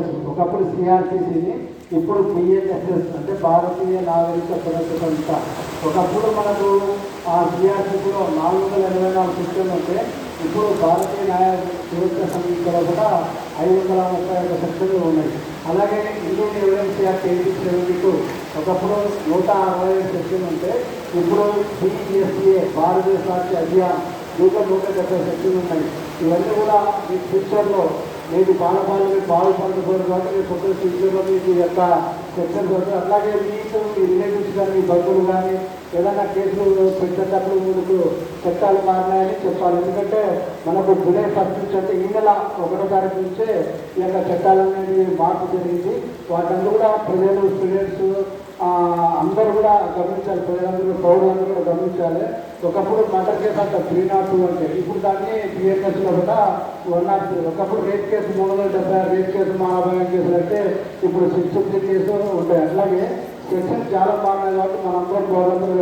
Sections ఒకప్పుడు సిఆర్టీసీని ఇప్పుడు పిఎన్ఎస్ఎస్ అంటే భారతీయ నాగరిక సురక్ష సంస్థ ఒకప్పుడు మనకు ఆ సిఆర్టీసీలో నాలుగు వందల ఇరవై నాలుగు సెక్షన్లు ఉంటే ఇప్పుడు భారతీయ నాగరిక సురక్ష సంస్థలో కూడా ఐదు వందల ముప్పై ఐదు సెక్షన్లు ఉన్నాయి. అలాగే Indian evidence act eighteen seventy two ఒకప్పుడు నూట అరవై ఐదు సెక్షన్లు ఉంటే ఇప్పుడు సిఎస్ఏ భారతీయ సాక్షి అభియాన్ దీంట్లో నూట డెబ్బై సెక్షన్లు ఉన్నాయి. ఇవన్నీ కూడా మీ ఫ్యూచర్లో మీకు బాలపాలని బాగుపడకపోవడం కాబట్టి మీ ఫోటో ఫ్యూచర్లో మీకు యొక్క చర్చలు వస్తాయి అట్లాగే మీకు మీ రిలేటివ్స్ కానీ మీ బంధువులు కానీ ఏదైనా కేసులు పెట్టేటప్పుడు మీకు చట్టాలు మారినాయని చెప్పాలి. ఎందుకంటే మనకు జూలై ఫస్ట్ నుంచి అంటే ఈ నెల ఒకటో తారీఖు నుంచే ఈ యొక్క చట్టాలు అనేది మార్పు జరిగింది. వాటందరూ కూడా ప్రజలు స్టూడెంట్స్ అందరూ కూడా గమనించాలి ప్రజలందరూ పౌరులందరూ కూడా గమనించాలి. ఒకప్పుడు మటర్ కేసు అంట త్రీ నాట్ టూ అంటే. ఇప్పుడు దాన్ని పిఎన్ఎస్లో కూడా వన్ నాట్ త్రీ ఒకప్పుడు రేప్ కేసు మూడు వందల డెబ్బై ఆరు రేప్ కేసు మానభావం కేసులు అంటే ఇప్పుడు సిక్స్ ఫిఫ్టీ కేసు ఉంటాయి. అట్లాగే సెక్షన్స్ చాలా బాగున్నాయి కాబట్టి మనందరం పౌరులందరూ